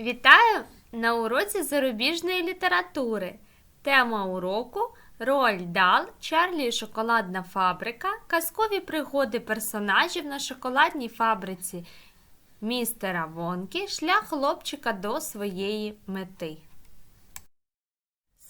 Вітаю на уроці зарубіжної літератури. Тема уроку Роль Дал, Чарлі і шоколадна фабрика, казкові пригоди персонажів на шоколадній фабриці містера Вонкі, шлях хлопчика до своєї мети.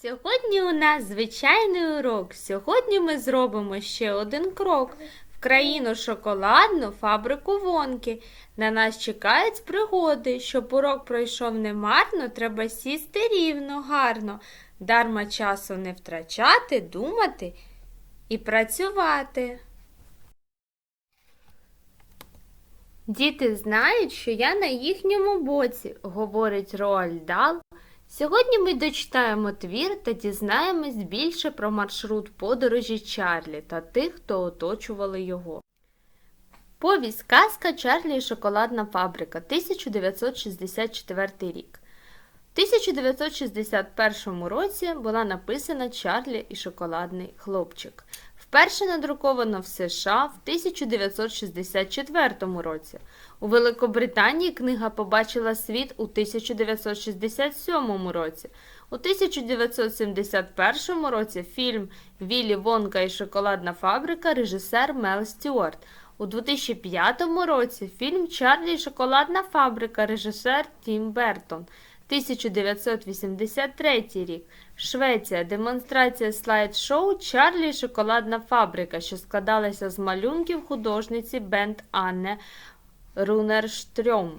Сьогодні у нас звичайний урок. Сьогодні ми зробимо ще один крок країну шоколадну фабрику Вонки. На нас чекають пригоди. Щоб урок пройшов немарно, треба сісти рівно, гарно, дарма часу не втрачати, думати і працювати. Діти знають, що я на їхньому боці, говорить Роальд Дал. Сьогодні ми дочитаємо твір та дізнаємось більше про маршрут подорожі Чарлі та тих, хто оточували його. Повість казка Чарлі і шоколадна фабрика 1964 рік. В 1961 році була написана Чарлі і шоколадний хлопчик. Вперше надруковано в США в 1964 році. У Великобританії книга побачила світ у 1967 році. У 1971 році фільм Віллі Вонка і шоколадна фабрика режисер Мел Стюарт. У 2005 році фільм Чарлі і шоколадна фабрика режисер Тім Бертон. 1983 рік. Швеція. Демонстрація слайд-шоу Чарлі і шоколадна фабрика, що складалася з малюнків художниці Бент Анне Рунерштрьом.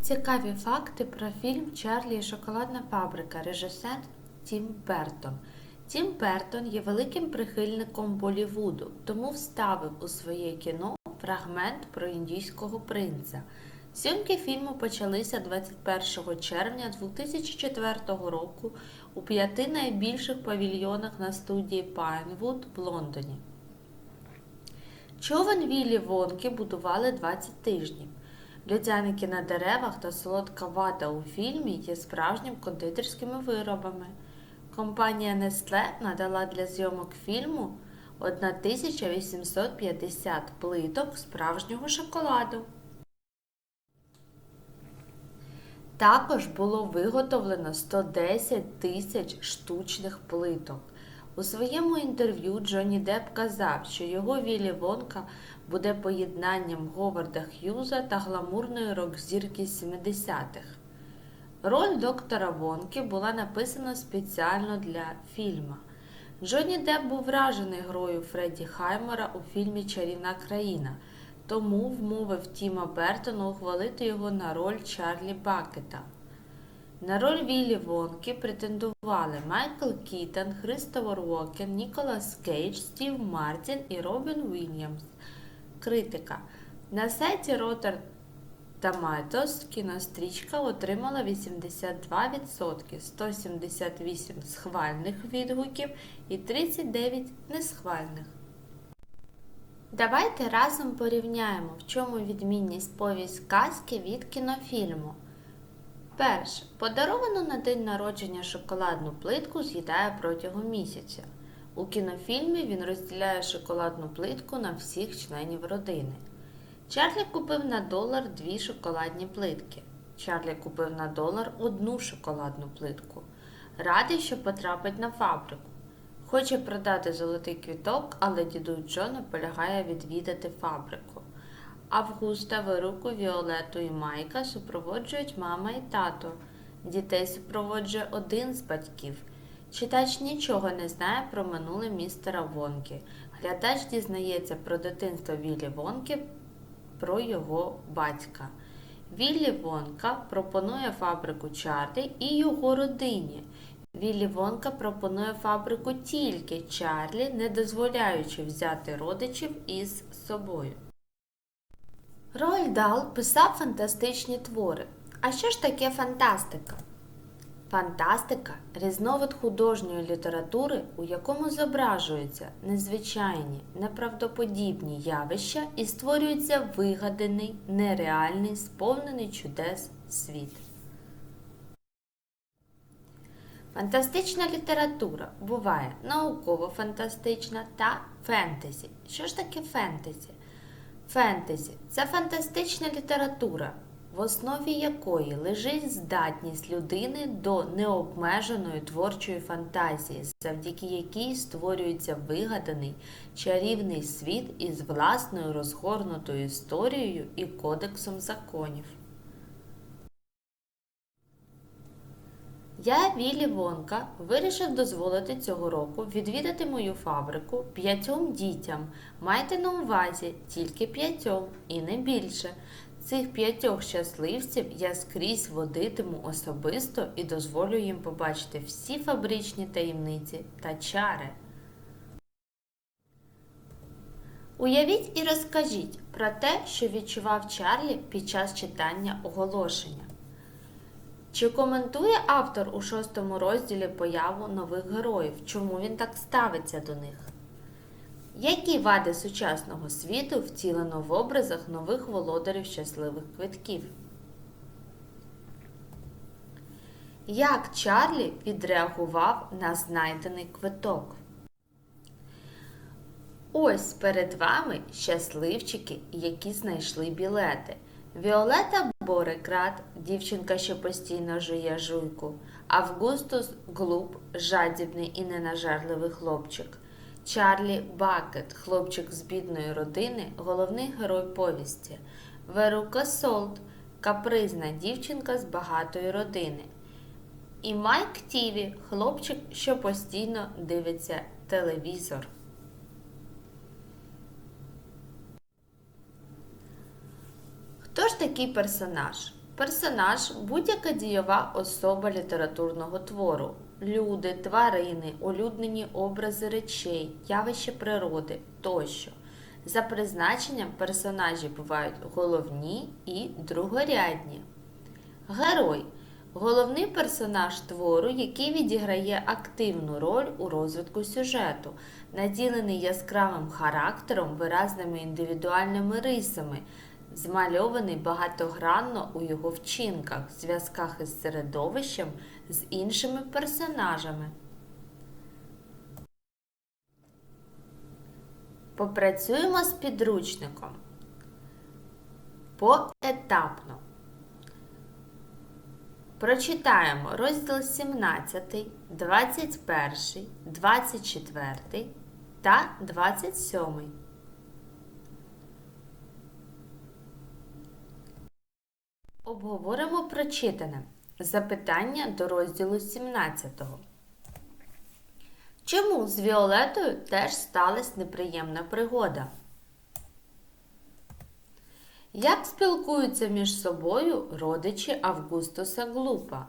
Цікаві факти про фільм Чарлі і шоколадна фабрика. Режисер Тім Бертон. Тім Бертон є великим прихильником Болівуду, тому вставив у своє кіно фрагмент про індійського принца. Зйомки фільму почалися 21 червня 2004 року у п'яти найбільших павільйонах на студії Пайнвуд в Лондоні. Човен Віллі Вонки будували 20 тижнів. Людяники на деревах та солодка вата у фільмі є справжнім кондитерськими виробами. Компанія Nestle надала для зйомок фільму 1850 плиток справжнього шоколаду. Також було виготовлено 110 тисяч штучних плиток. У своєму інтерв'ю Джонні Депп казав, що його Віллі Вонка буде поєднанням Говарда Х'юза та гламурної рок-зірки 70-х. Роль доктора Вонки була написана спеціально для фільма. Джонні Депп був вражений грою Фредді Хаймера у фільмі Чарівна країна, тому вмовив Тіма Бертона ухвалити його на роль Чарлі Бакета. На роль Віллі Вонки претендували Майкл Кітон, Христофер Уокен, Ніколас Кейдж, Стів Мартін і Робін Уільямс. Критика. На сайті Rotter Tomatoes кінострічка отримала 82%, 178 схвальних відгуків і 39 несхвальних. Давайте разом порівняємо, в чому відмінність повість казки від кінофільму. Перше. Подаровану на день народження шоколадну плитку з'їдає протягом місяця. У кінофільмі він розділяє шоколадну плитку на всіх членів родини. Чарлі купив на долар дві шоколадні плитки. Чарлі купив на долар одну шоколадну плитку. Радий, що потрапить на фабрику. Хоче продати золотий квіток, але дідусь Джо наполягає відвідати фабрику. Августа, Вируку, Віолету і Майка супроводжують мама і тато. Дітей супроводжує один з батьків. Читач нічого не знає про минуле містера Вонки. Глядач дізнається про дитинство Віллі Вонки, про його батька. Віллі Вонка пропонує фабрику Чарлі і його родині. Віллі Вонка пропонує фабрику тільки Чарлі, не дозволяючи взяти родичів із собою. Роальд Дал писав фантастичні твори. А що ж таке фантастика? Фантастика різновид художньої літератури, у якому зображуються незвичайні, неправдоподібні явища і створюється вигаданий, нереальний, сповнений чудес світ. Фантастична література буває науково-фантастична та фентезі. Що ж таке фентезі? Фентезі це фантастична література. в основі якої лежить здатність людини до необмеженої творчої фантазії, завдяки якій створюється вигаданий чарівний світ із власною розгорнутою історією і кодексом законів. Я, Віллі Вонка, вирішив дозволити цього року відвідати мою фабрику п'ятьом дітям. Майте на увазі тільки п'ятьом і не більше. Цих п'ятьох щасливців я скрізь водитиму особисто і дозволю їм побачити всі фабричні таємниці та чари. Уявіть і розкажіть про те, що відчував Чарлі під час читання оголошення. Чи коментує автор у шостому розділі появу нових героїв? Чому він так ставиться до них? Які вади сучасного світу втілено в образах нових володарів щасливих квитків? Як Чарлі відреагував на знайдений квиток? Ось перед вами щасливчики, які знайшли білети. Віолета Борекрат, дівчинка, що постійно жує жуйку, Августус Глуб, жадібний і ненажерливий хлопчик, Чарлі Бакет, хлопчик з бідної родини, головний герой повісті, Верука Солт, капризна дівчинка з багатої родини. І Майк Тіві, хлопчик, що постійно дивиться телевізор. Хто ж такий персонаж? Персонаж будь-яка дієва особа літературного твору. Люди, тварини, улюднені образи речей, явища природи тощо. За призначенням персонажі бувають головні і другорядні. Герой головний персонаж твору, який відіграє активну роль у розвитку сюжету, наділений яскравим характером, виразними індивідуальними рисами, змальований багатогранно у його вчинках, зв'язках із середовищем, з іншими персонажами. Попрацюємо з підручником поетапно. Прочитаємо розділ 17, 21, 24 та 27. Обговоримо прочитане. Запитання до розділу 17. Чому з Віолетою теж сталася неприємна пригода? Як спілкуються між собою родичі Августуса Глупа?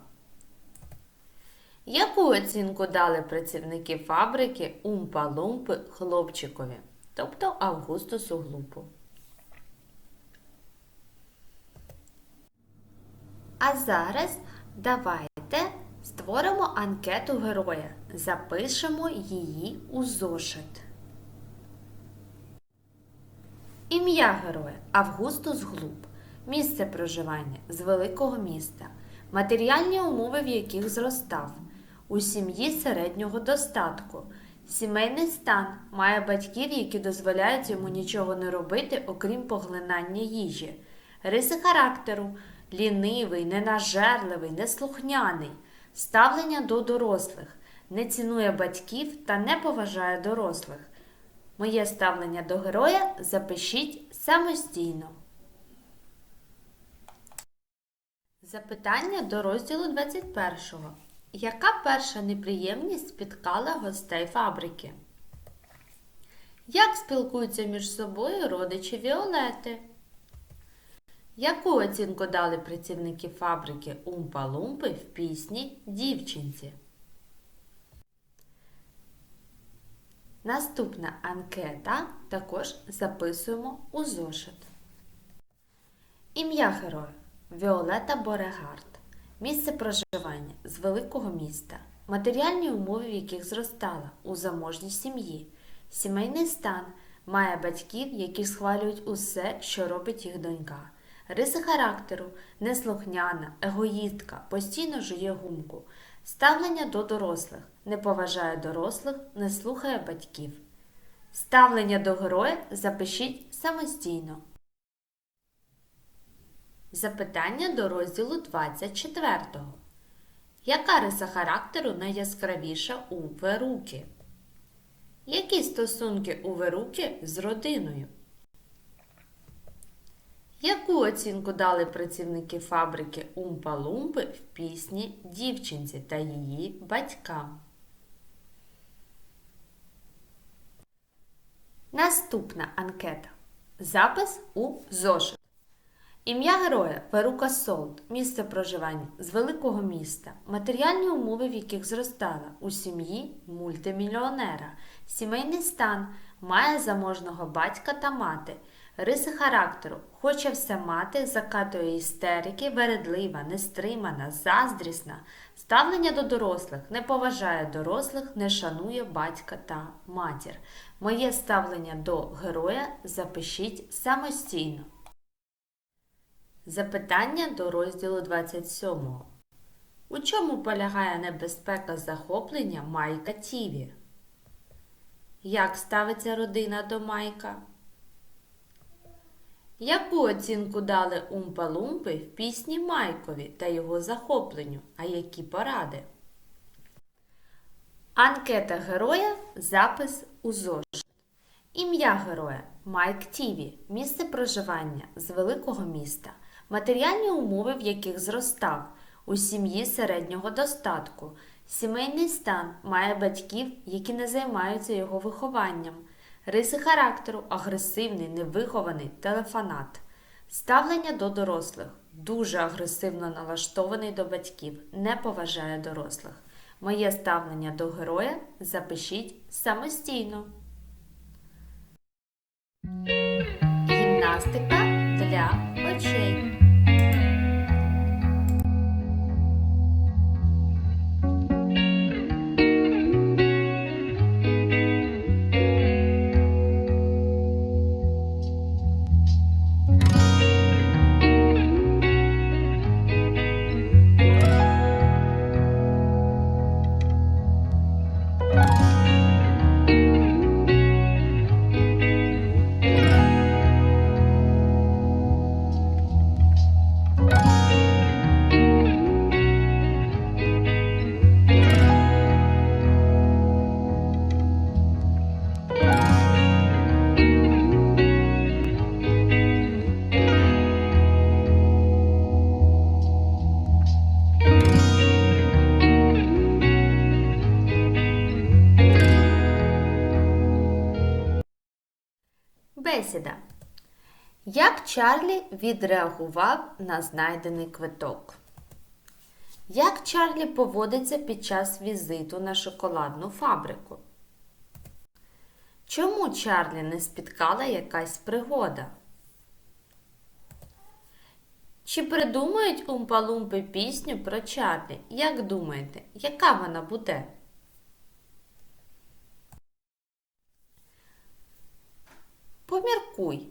Яку оцінку дали працівники фабрики Умпа-Лумпи хлопчикові, тобто Августусу Глупу? А зараз давайте створимо анкету героя. Запишемо її у зошит. Ім'я героя Августус Глуб. Місце проживання з великого міста. Матеріальні умови, в яких зростав. У сім'ї середнього достатку. Сімейний стан має батьків, які дозволяють йому нічого не робити, окрім поглинання їжі. Риси характеру лінивий, ненажерливий, неслухняний, ставлення до дорослих, не цінує батьків та не поважає дорослих. Моє ставлення до героя запишіть самостійно. Запитання до розділу 21. Яка перша неприємність спіткала гостей фабрики? Як спілкуються між собою родичі Віолети? Яку оцінку дали працівники фабрики Умпа-Лумпи в пісні Дівчинці? Наступна анкета також записуємо у зошит. Ім'я героя Віолета Борегард. Місце проживання з великого міста. Матеріальні умови, в яких зростала у заможній сім'ї. Сімейний стан має батьків, які схвалюють усе, що робить їх донька. Риси характеру неслухняна, егоїстка, постійно жує гумку. Ставлення до дорослих не поважає дорослих, не слухає батьків. Ставлення до героя запишіть самостійно. Запитання до розділу 24. Яка риса характеру найяскравіша у Веруки? Які стосунки у Веруки з родиною? Яку оцінку дали працівники фабрики Умпа-Лумпи в пісні дівчинці та її батькам? Наступна анкета. Запис у зошит. Ім'я героя Перука Солт, місце проживання з великого міста, матеріальні умови, в яких зростала у сім'ї мультимільйонера, сімейний стан, має заможного батька та мати, риси характеру, хоче все мати, закатує істерики, вередлива, нестримана, заздрісна, ставлення до дорослих, не поважає дорослих, не шанує батька та матір. Моє ставлення до героя запишіть самостійно. Запитання до розділу 27. У чому полягає небезпека захоплення Майка Тіві? Як ставиться родина до Майка? Яку оцінку дали Умпа-Лумпи в пісні Майкові та його захопленню? А які поради? Анкета героя. Запис у зошит. Ім'я героя Майк Тіві, місце проживання з великого міста, матеріальні умови, в яких зростав, у сім'ї середнього достатку, сімейний стан має батьків, які не займаються його вихованням, риси характеру, агресивний, невихований, телефанат, ставлення до дорослих, дуже агресивно налаштований до батьків, не поважає дорослих. Моє ставлення до героя запишіть самостійно. Гімнастика для очей. Бесіда. Як Чарлі відреагував на знайдений квиток? Як Чарлі поводиться під час візиту на шоколадну фабрику? Чому Чарлі не спіткала якась пригода? Чи придумають умпалумпи пісню про Чарлі? Як думаєте, яка вона буде? Поміркуй.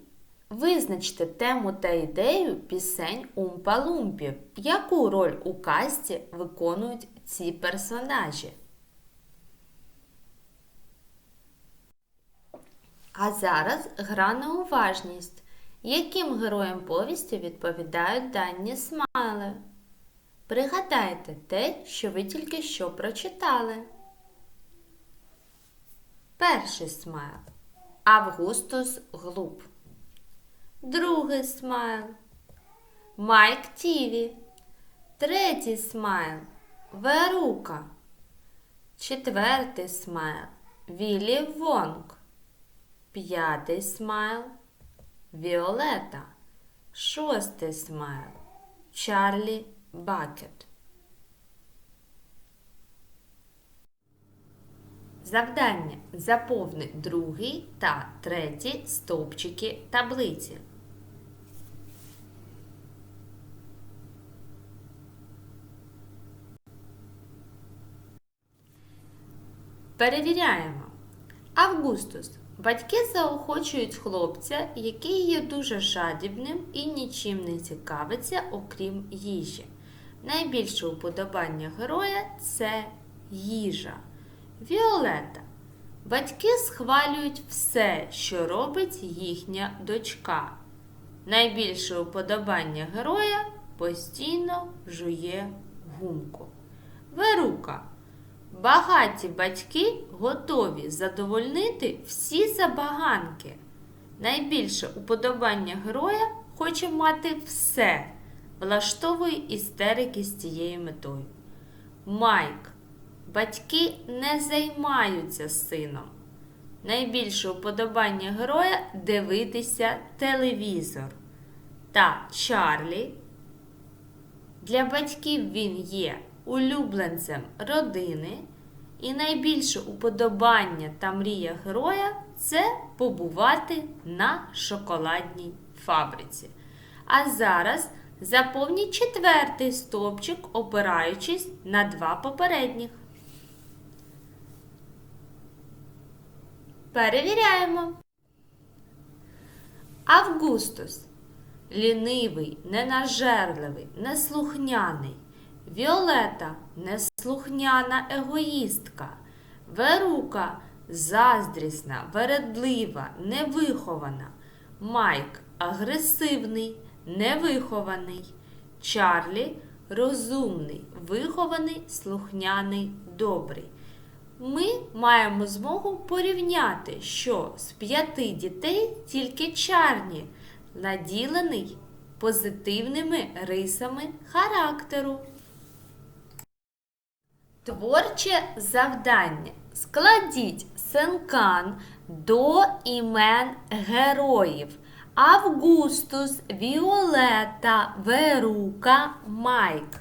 Визначте тему та ідею пісень Умпа-Лумпів. Яку роль у казці виконують ці персонажі? А зараз гра на уважність. Яким героям повісті відповідають дані смайли? Пригадайте те, що ви тільки що прочитали. Перший смайл. Августус Глуб. Другий смайл. Майк Тіві. Третій смайл. Верука. Четвертий смайл. Віллі Вонг. П'ятий смайл. Віолета. Шостий смайл. Чарлі Бакет. Завдання заповни другий та третій стовпчики таблиці. Перевіряємо. Августус. Батьки заохочують хлопця, який є дуже жадібним і нічим не цікавиться, окрім їжі. Найбільше уподобання героя це їжа. Віолета. Батьки схвалюють все, що робить їхня дочка. Найбільше уподобання героя постійно жує гумку. Верука. Багаті батьки готові задовольнити всі забаганки. Найбільше уподобання героя хоче мати все, влаштовує істерики з цією метою. Майк. Батьки не займаються сином. Найбільше уподобання героя дивитися телевізор. Та Чарлі. Для батьків він є улюбленцем родини, і найбільше уподобання та мрія героя це побувати на шоколадній фабриці. А зараз заповніть четвертий стовпчик, опираючись на два попередніх. Перевіряємо. Августус. Лінивий, ненажерливий, неслухняний. Віолета неслухняна егоїстка. Верука заздрісна, вередлива, невихована. Майк агресивний, невихований. Чарлі розумний, вихований, слухняний, добрий. Ми маємо змогу порівняти, що з п'яти дітей тільки Чарлі наділений позитивними рисами характеру. Творче завдання. Складіть сенкан до імен героїв. Августус, Віолета, Верука, Майк.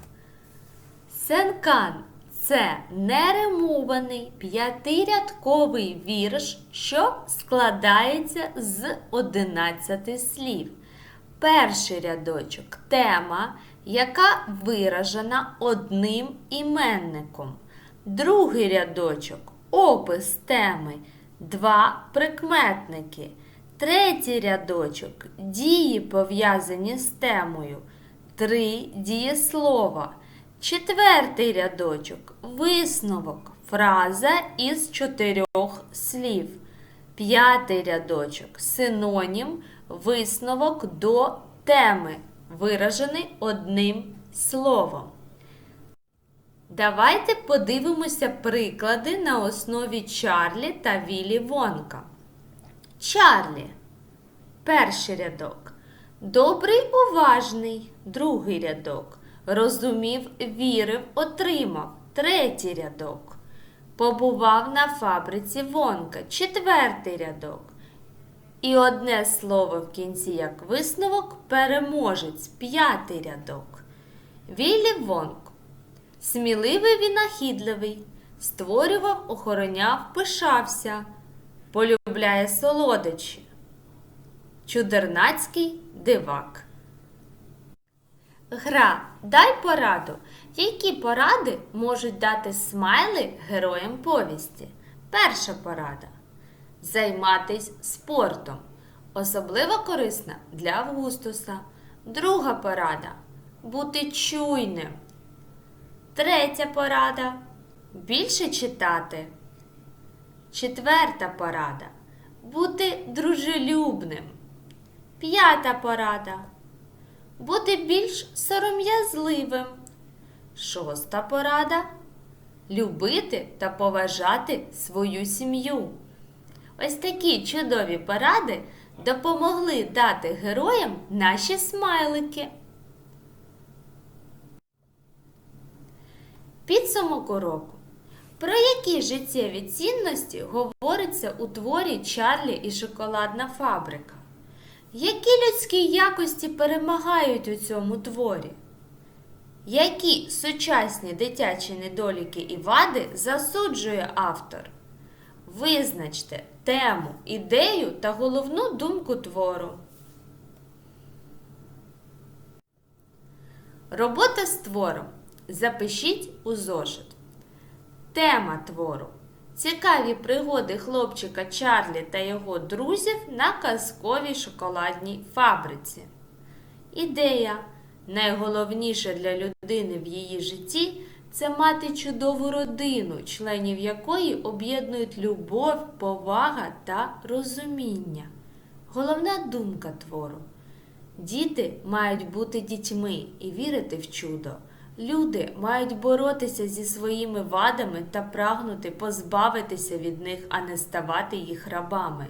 Сенкан це неримований п'ятирядковий вірш, що складається з 11 слів. Перший рядочок тема, яка виражена одним іменником. Другий рядочок опис теми, два прикметники. Третій рядочок дії пов'язані з темою, три дієслова. Четвертий рядочок висновок, фраза із чотирьох слів. П'ятий рядочок синонім, висновок до теми, виражений одним словом. Давайте подивимося приклади на основі Чарлі та Вілі Вонка. Чарлі. Перший рядок. Добрий, уважний. Другий рядок. Розумів, вірив, отримав. Третій рядок. Побував на фабриці Вонка. Четвертий рядок. І одне слово в кінці як висновок переможець. П'ятий рядок. Віллі Вонк. Сміливий винахідливий. Створював, охороняв, пишався. Полюбляє солодичі. Чудернацький дивак. Гра Дай пораду. Які поради можуть дати смайли героям повісті? Перша порада. Займатись спортом. Особливо корисна для Августуса. Друга порада. Бути чуйним. Третя порада. Більше читати. Четверта порада. Бути дружелюбним. П'ята порада. Бути більш сором'язливим. Шоста порада. Любити та поважати свою сім'ю. Ось такі чудові поради допомогли дати героям наші смайлики. Підсумок уроку. Про які життєві цінності говориться у творі Чарлі і шоколадна фабрика? Які людські якості перемагають у цьому творі? Які сучасні дитячі недоліки і вади засуджує автор? Визначте тему, ідею та головну думку твору. Робота з твором. Запишіть у зошит. Тема твору. Цікаві пригоди хлопчика Чарлі та його друзів на казковій шоколадній фабриці. Ідея. Найголовніше для людини в її житті це мати чудову родину, членів якої об'єднують любов, повага та розуміння. Головна думка твору. Діти мають бути дітьми і вірити в чудо. Люди мають боротися зі своїми вадами та прагнути позбавитися від них, а не ставати їх рабами.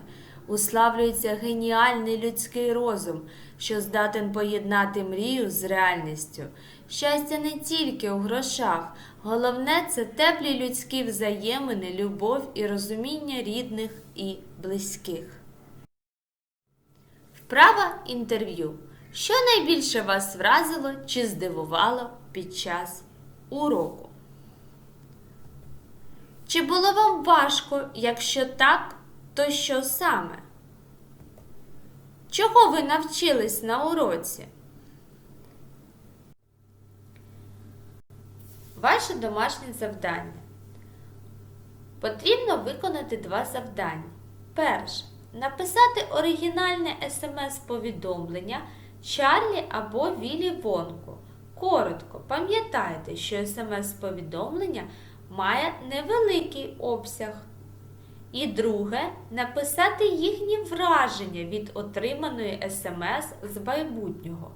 Уславлюється геніальний людський розум, що здатен поєднати мрію з реальністю. Щастя не тільки у грошах, головне це теплі людські взаємини, любов і розуміння рідних і близьких. Вправа інтерв'ю. Що найбільше вас вразило чи здивувало під час уроку? Чи було вам важко? Якщо так, то що саме? Чого ви навчились на уроці? Ваше домашнє завдання. Потрібно виконати два завдання. Перше. Написати оригінальне смс-повідомлення Чарлі або Вілі Вонку. Коротко, пам'ятайте, що смс-повідомлення має невеликий обсяг. І друге, написати їхні враження від отриманої смс з майбутнього.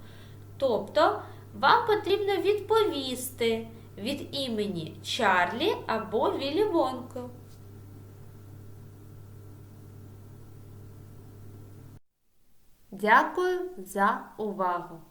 Тобто, вам потрібно відповісти від імені Чарлі або Вілі Вонку. Дякую за увагу!